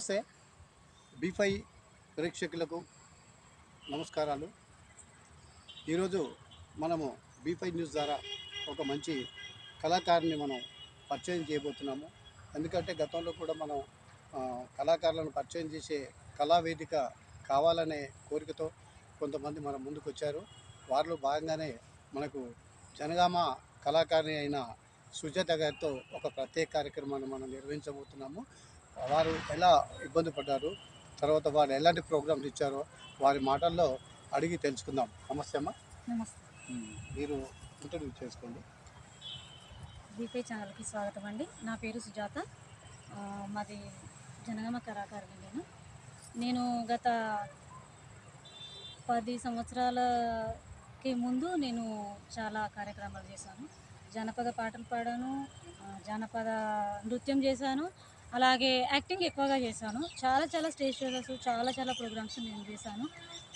నమస్తే. బీఫై ప్రేక్షకులకు నమస్కారాలు. ఈరోజు మనము బీఫై న్యూస్ ద్వారా ఒక మంచి కళాకారుని మనం పరిచయం చేయబోతున్నాము. ఎందుకంటే గతంలో కూడా మనం కళాకారులను పరిచయం చేసే కళా వేదిక కావాలనే కోరికతో కొంతమంది మన ముందుకు వచ్చారు. వారిలో భాగంగానే మనకు జనగామ కళాకారిణి అయిన సుజాత గారితో ఒక ప్రత్యేక కార్యక్రమాన్ని మనం నిర్వహించబోతున్నాము. వారు ఎలా ఇబ్బంది పడ్డారు తర్వాత వారు ఎలాంటి ప్రోగ్రామ్స్ ఇచ్చారో వారి మాటల్లో అడిగి తెలుసుకుందాం. నమస్తే అమ్మా. మీరు ఇంటర్వ్యూ చేసుకోండి. బీపై ఛానల్కి స్వాగతం అండి. నా పేరు సుజాత. మాది జనగామ కళాకారుని నేను. నేను గత పది సంవత్సరాలకి ముందు నేను చాలా కార్యక్రమాలు చేశాను. జానపద పాటలు పాడాను జానపద నృత్యం చేశాను అలాగే యాక్టింగ్ ఎక్కువగా చేశాను. చాలా చాలా స్టేజ్ షోస్ చాలా చాలా ప్రోగ్రామ్స్ నేను చేశాను.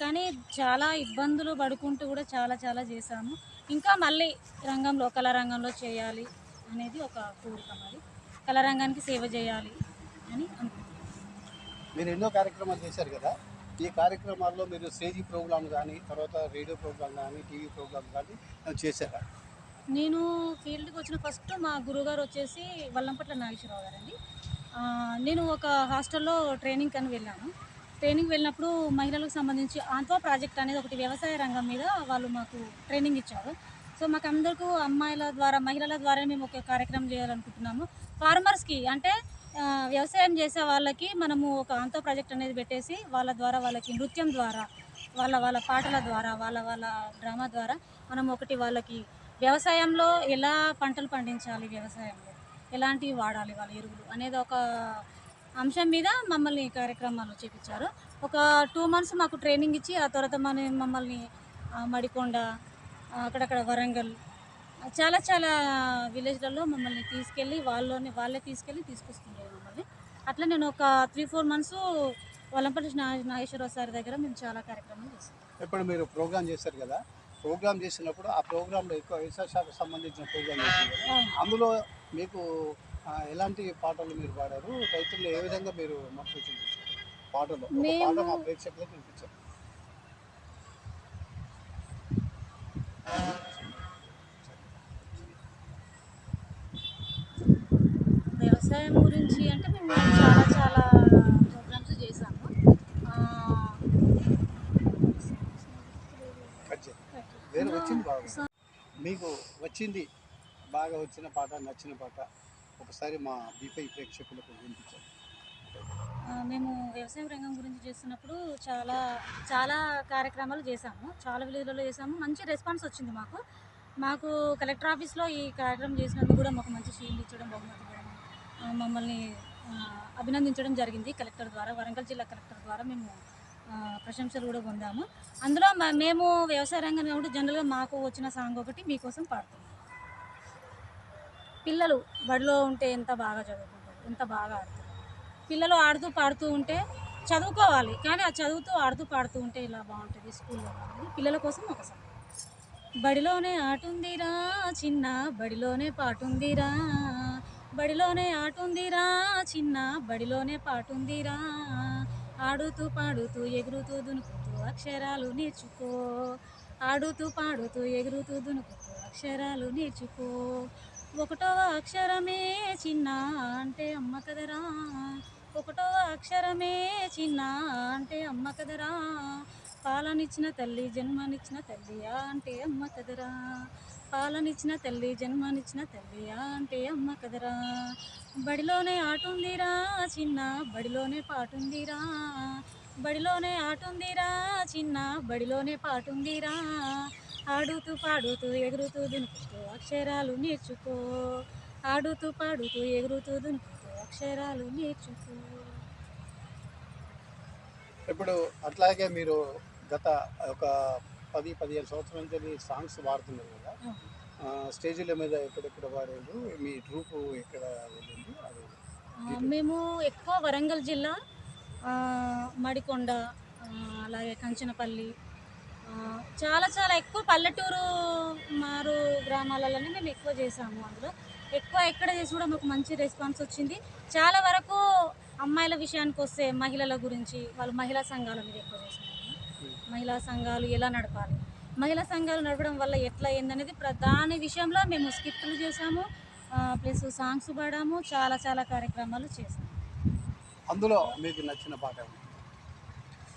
కానీ చాలా ఇబ్బందులు పడుకుంటూ కూడా చాలా చాలా చేశాను. ఇంకా మళ్ళీ రంగంలో కళా రంగంలో చేయాలి అనేది ఒక కోరిక మరి కళా రంగానికి సేవ చేయాలి అని అనుకుంటున్నాను. మీరు ఎన్నో కార్యక్రమాలు చేశారు కదా? ఈ కార్యక్రమాల్లో మీరు స్టేజ్ ప్రోగ్రామ్ కానీ తర్వాత రేడియో ప్రోగ్రామ్ కానీ టీవీ ప్రోగ్రామ్ కానీ చేశారా? నేను ఫీల్డ్కి వచ్చిన ఫస్ట్ మా గురుగారు వచ్చేసి వల్లంపట్ల నాగేశ్వరరావు గారండి. నేను ఒక హాస్టల్లో ట్రైనింగ్ అని వెళ్ళాను. ట్రైనింగ్ వెళ్ళినప్పుడు మహిళలకు సంబంధించి ఆంత్వా ప్రాజెక్ట్ అనేది ఒకటి వ్యవసాయ రంగం మీద వాళ్ళు మాకు ట్రైనింగ్ ఇచ్చారు. సో మాకు అందరికీ అమ్మాయిల ద్వారా మహిళల ద్వారా మేము ఒక కార్యక్రమం చేయాలనుకుంటున్నాము. ఫార్మర్స్కి అంటే వ్యవసాయం చేసే వాళ్ళకి మనము ఒక ఆంతో ప్రాజెక్ట్ అనేది పెట్టేసి వాళ్ళ ద్వారా వాళ్ళకి నృత్యం ద్వారా వాళ్ళ వాళ్ళ పాటల ద్వారా వాళ్ళ వాళ్ళ డ్రామా ద్వారా మనం ఒకటి వాళ్ళకి వ్యవసాయంలో ఎలా పంటలు పండించాలి వ్యవసాయంలో? ఎలాంటివి వాడాలి వాళ్ళ ఎరువులు అనేది ఒక అంశం మీద మమ్మల్ని కార్యక్రమాలు చేపించారు. ఒక టూ మంత్స్ మాకు ట్రైనింగ్ ఇచ్చి ఆ తర్వాత మన మమ్మల్ని మడికొండ అక్కడక్కడ వరంగల్ చాలా చాలా విలేజ్లలో మమ్మల్ని తీసుకెళ్ళి వాళ్ళని వాళ్ళే తీసుకెళ్ళి తీసుకొస్తుండే మమ్మల్ని. అట్లా నేను ఒక three four months Valampalli Nageswara Rao sir దగ్గర మేము చాలా కార్యక్రమాలు చేస్తాం ఇప్పుడు మీరు ప్రోగ్రామ్ చేశారు కదా? ప్రోగ్రామ్ చేసినప్పుడు ఆ ప్రోగ్రాంలో ఎక్కువ వ్యవసాయ శాఖకు సంబంధించిన ప్రోగ్రామ్ అందులో మీకు ఎలాంటి పాటలు మీరు పాడారు? రైతులు ఏ విధంగా మీరు మోటివేషన్ చేశారు? పాటలు. పాట మా ప్రేక్షకులకు వినిపించారు వ్యవసాయం గురించి అంటే మేము చాలా చాలా ప్రోగ్రామ్స్ చేసాము ఆ, కట్ చేయండి. వచ్చింది బాగా. మీకు వచ్చింది బాగా వచ్చిన పాట నచ్చిన పాట ఒకసారి మా బీపై ప్రేక్షకులకు వినిపించారు మేము వ్యవసాయ రంగం గురించి చేస్తున్నప్పుడు చాలా చాలా కార్యక్రమాలు చేశాము. చాలా విలేజ్లలో చేసాము మంచి రెస్పాన్స్ వచ్చింది మాకు. మాకు కలెక్టర్ ఆఫీస్లో ఈ కార్యక్రమం చేసినందుకు కూడా మాకు మంచి షీల్డ్ ఇచ్చడం బహుమతి ఇవ్వడం మమ్మల్ని అభినందించడం జరిగింది కలెక్టర్ ద్వారా వరంగల్ జిల్లా కలెక్టర్ ద్వారా మేము ప్రశంసలు కూడా పొందాము. అందులో మ- మేము వ్యవసాయ రంగం కాబట్టి జనరల్గా మాకు వచ్చిన సాంగ్ ఒకటి మీకోసం పాడుతున్నాం పిల్లలు బడిలో ఉంటే ఎంత బాగా చదువుకుంటారు ఎంత బాగా ఆడుతారు. పిల్లలు ఆడుతూ పాడుతూ ఉంటే చదువుకోవాలి కానీ ఆ చదువుతూ ఆడుతూ పాడుతూ ఉంటే ఇలా బాగుంటుంది స్కూల్లో పిల్లల కోసం ఒక సాంగ్ బడిలోనే ఆటుందిరా చిన్న బడిలోనే పాటుందిరా. బడిలోనే ఆటుందిరా చిన్న బడిలోనే పాటుందిరా. ఆడుతూ పాడుతూ ఎగురుతూ దునుకుతూ అక్షరాలు నేర్చుకో. ఆడుతూ పాడుతూ ఎగురుతూ దునుకుతూ అక్షరాలు నేర్చుకో. ఒకటవ అక్షరమే చిన్న అంటే అమ్మ కదరా. ఒకటవ అక్షరమే చిన్న అంటే అమ్మ కదరా. పాలనిచ్చిన తల్లి జన్మనిచ్చిన తల్లియా అంటే అమ్మ కదరా. పాలనిచ్చిన తల్లి జన్మనిచ్చిన తల్లియా అంటే అమ్మ కదరా. బడిలోనే ఆటుందిరా చిన్న బడిలోనే పాటుందిరా. బడిలోనే ఆటుందిరా చిన్న బడిలోనే పాటుందిరా. ఆడుతూ పాడుతూ ఎగురుతూ దునుకుతూ అక్షరాలు నేర్చుకో. ఆడుతూ పాడుతూ ఎగురుతూ దునుకుతూ అక్షరాలు నేర్చుకో. ఇప్పుడు అట్లాగే మీరు గత ఒక పది పదిహేను సంవత్సరాల నుంచి సాంగ్స్ పాడుతున్నారు కదా. స్టేజీల మీద ఎక్కడెక్కడ పాడారు మీ ట్రూప్ ఎక్కడ వెళ్ళింది? మేము ఎక్కువ వరంగల్ జిల్లా మడికొండ అలాగే కంచనపల్లి చాలా చాలా ఎక్కువ పల్లెటూరు మారు గ్రామాలలోనే మేము ఎక్కువ చేసాము అందులో. ఎక్కువ ఎక్కడ చేసి కూడా మాకు మంచి రెస్పాన్స్ వచ్చింది. చాలా వరకు అమ్మాయిల విషయానికి వస్తే మహిళల గురించి వాళ్ళు మహిళా సంఘాల మీద ఎక్కువ చేస్తున్నారు. మహిళా సంఘాలు ఎలా నడపాలి? మహిళా సంఘాలు నడపడం వల్ల ఎట్లా ఏందనేది ప్రధాన విషయంలో మేము స్కిప్లు చేసాము ప్లస్ సాంగ్స్ పాడాము. చాలా చాలా కార్యక్రమాలు చేసాము అందులో మీకు నచ్చిన పాట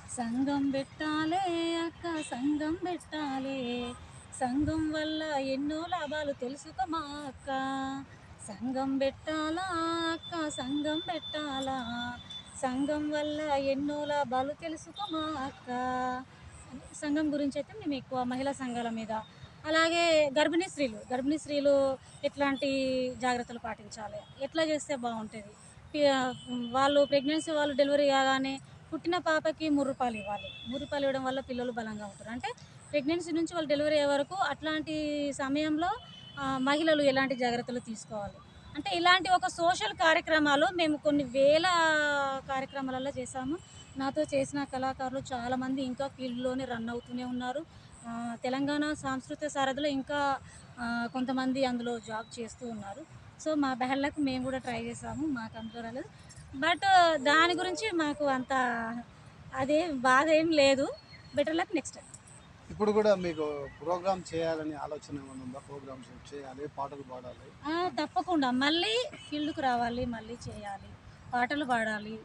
సంఘం పెట్టాలే అక్క సంఘం పెట్టాలే. సంఘం వల్ల ఎన్నో లాభాలు తెలుసుకోమా అక్క? సంఘం పెట్టాలా అక్క? సంఘం పెట్టాలా? సంఘం వల్ల ఎన్నో లాభాలు తెలుసుకో మా అక్క? సంఘం గురించి అయితే మేము ఎక్కువ మహిళా సంఘాల మీద. అలాగే గర్భిణీ స్త్రీలు గర్భిణీ స్త్రీలు ఎట్లాంటి జాగ్రత్తలు పాటించాలి? ఎట్లా చేస్తే బాగుంటుంది? వాళ్ళు ప్రెగ్నెన్సీ వాళ్ళు డెలివరీ కాగానే పుట్టిన పాపకి మూడు రూపాయలు ఇవ్వాలి. మూడు రూపాయలు ఇవ్వడం వల్ల పిల్లలు బలంగా ఉంటారు. అంటే ప్రెగ్నెన్సీ నుంచి వాళ్ళు డెలివరీ అయ్యే వరకు అట్లాంటి సమయంలో మహిళలు ఎలాంటి జాగ్రత్తలు తీసుకోవాలి? అంటే ఇలాంటి ఒక సోషల్ కార్యక్రమాలు మేము కొన్ని వేల కార్యక్రమాలలో చేశాము. నాతో చేసిన కళాకారులు చాలామంది ఇంకా ఫీల్డ్లోనే రన్ అవుతూనే ఉన్నారు. తెలంగాణ సాంస్కృతిక సారథిలో ఇంకా కొంతమంది అందులో జాబ్ చేస్తూ ఉన్నారు. సో మా బెహళ్ళకు మేము కూడా ట్రై చేసాము మాకు అందులో రాలేదు. బట్ దాని గురించి మాకు అంత అదే బాధ ఏం లేదు. Better luck next time. ఇప్పుడు కూడా మీకు ప్రోగ్రామ్ చేయాలని ఆలోచన ఏమైనా ఉందా? ప్రోగ్రామ్స్ చేయాలి పాటలు పాడాలి? తప్పకుండా. మళ్ళీ ఫీల్డ్కు రావాలి మళ్ళీ చేయాలి. పాటలు పాడాలి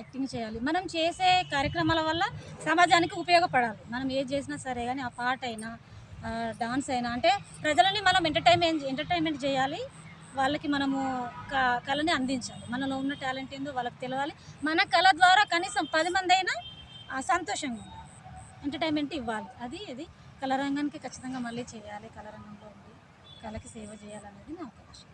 యాక్టింగ్ చేయాలి. మనం చేసే కార్యక్రమాల వల్ల సమాజానికి ఉపయోగపడాలి. మనం ఏది చేసినా సరే కానీ ఆ పాట అయినా డాన్స్ అయినా అంటే ప్రజలని మనం ఎంటర్టైన్మెంట్ ఎంటర్టైన్మెంట్ చేయాలి. వాళ్ళకి మనము క- కళని అందించాలి. మనలో ఉన్న టాలెంట్ ఏందో వాళ్ళకి తెలవాలి. మన కళ ద్వారా కనీసం పది మంది అయినా సంతోషంగా ఉండాలి. ఎంటర్టైన్మెంట్ ఇవ్వాలి. అది ఇది కళారంగానికి ఖచ్చితంగా మళ్ళీ చేయాలి. కళారంగంలో ఉండి కళకి సేవ చేయాలనేది నా ఉద్దేశం.